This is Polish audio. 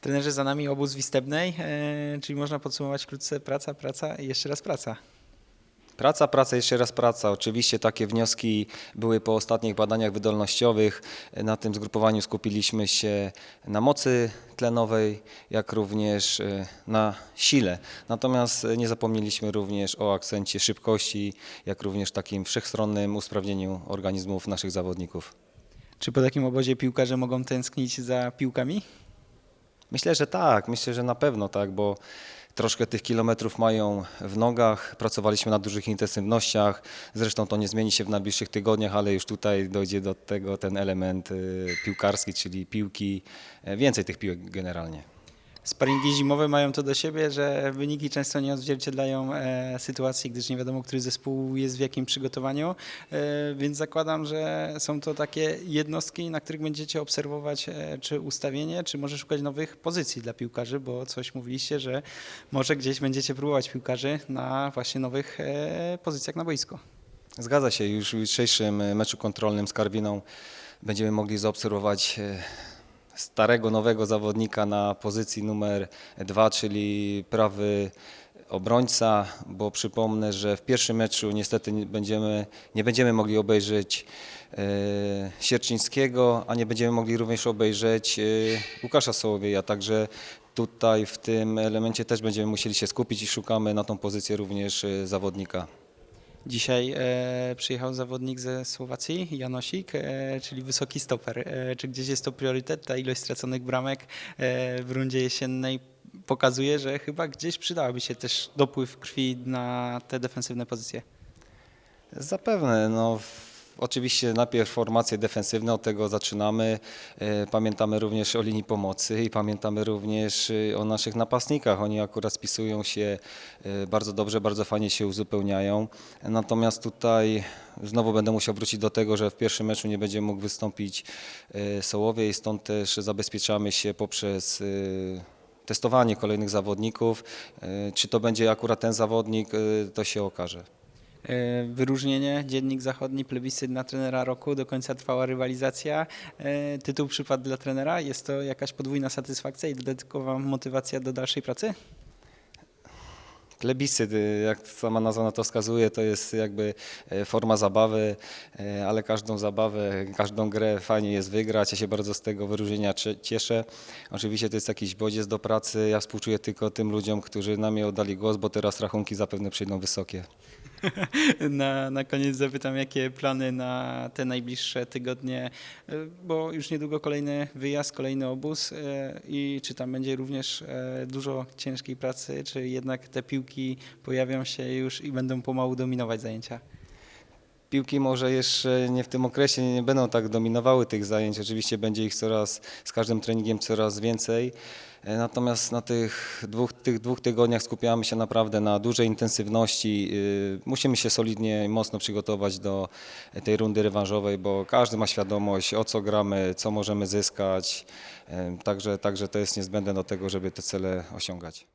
Trenerze, za nami obóz w Istebnej, e, czyli można podsumować wkrótce praca, praca i jeszcze raz praca. Praca, praca, jeszcze raz praca. Oczywiście takie wnioski były po ostatnich badaniach wydolnościowych. Na tym zgrupowaniu skupiliśmy się na mocy tlenowej, jak również e, na sile. Natomiast nie zapomnieliśmy również o akcencie szybkości, jak również takim wszechstronnym usprawnieniu organizmów naszych zawodników. Czy po takim obozie piłkarze mogą tęsknić za piłkami? Myślę, że tak, myślę, że na pewno tak, bo troszkę tych kilometrów mają w nogach. Pracowaliśmy na dużych intensywnościach. Zresztą to nie zmieni się w najbliższych tygodniach, ale już tutaj dojdzie do tego ten element y, piłkarski, czyli piłki, e, więcej tych piłek generalnie. Sparingi zimowe mają to do siebie, że wyniki często nie odzwierciedlają e, sytuacji, gdyż nie wiadomo, który zespół jest w jakim przygotowaniu, e, więc zakładam, że są to takie jednostki, na których będziecie obserwować e, czy ustawienie, czy może szukać nowych pozycji dla piłkarzy, bo coś mówiliście, że może gdzieś będziecie próbować piłkarzy na właśnie nowych pozycjach na boisko. Zgadza się, już w jutrzejszym meczu kontrolnym z Karwiną będziemy mogli zaobserwować starego, nowego zawodnika na pozycji numer dwa, czyli prawy obrońca, bo przypomnę, że w pierwszym meczu niestety nie będziemy, nie będziemy mogli obejrzeć e, Sierczyńskiego, a nie będziemy mogli również obejrzeć e, Łukasza Sołowieja, także tutaj w tym elemencie też będziemy musieli się skupić i szukamy na tą pozycję również e, zawodnika. Dzisiaj e, przyjechał zawodnik ze Słowacji, Janosik, e, czyli wysoki stoper. E, czy gdzieś jest to priorytet? Ta ilość straconych bramek e, w rundzie jesiennej pokazuje, że chyba gdzieś przydałaby się też dopływ krwi na te defensywne pozycje. Zapewne. No, oczywiście najpierw formacje defensywne, od tego zaczynamy. E, Pamiętamy również o linii pomocy i pamiętamy również e, o naszych napastnikach. Oni akurat spisują się e, bardzo dobrze, bardzo fajnie się uzupełniają. Natomiast tutaj znowu będę musiał wrócić do tego, że w pierwszym meczu nie będzie mógł wystąpić Sołowie i stąd też zabezpieczamy się poprzez testowanie kolejnych zawodników. Czy to będzie akurat ten zawodnik, to się okaże. E, Wyróżnienie, Dziennik Zachodni, plebiscyt na trenera roku, do końca trwała rywalizacja. E, Tytuł przypadł dla trenera. Jest to jakaś podwójna satysfakcja i dodatkowa motywacja do dalszej pracy? Plebiscyt, y, jak sama nazwa na to wskazuje, to jest jakby e, forma zabawy, ale każdą zabawę, każdą grę fajnie jest wygrać. Ja się bardzo z tego wyróżnienia cie- cieszę. Oczywiście to jest jakiś bodziec do pracy. Ja współczuję tylko tym ludziom, którzy na mnie oddali głos, bo teraz rachunki zapewne przyjdą wysokie. Na, na koniec zapytam, jakie plany na te najbliższe tygodnie, e, bo już niedługo kolejny wyjazd, kolejny obóz e, i czy tam będzie również e, dużo ciężkiej pracy, czy jednak te piłki pojawią się już i będą pomału dominować zajęcia? Piłki może jeszcze nie w tym okresie nie będą tak dominowały tych zajęć. Oczywiście będzie ich coraz, z każdym treningiem coraz więcej. E, Natomiast na tych dwóch, tych dwóch tygodniach skupiamy się naprawdę na dużej intensywności. Y, Musimy się solidnie i mocno przygotować do tej rundy rewanżowej, bo każdy ma świadomość o co gramy, co możemy zyskać. E, Także, także to jest niezbędne do tego, żeby te cele osiągać.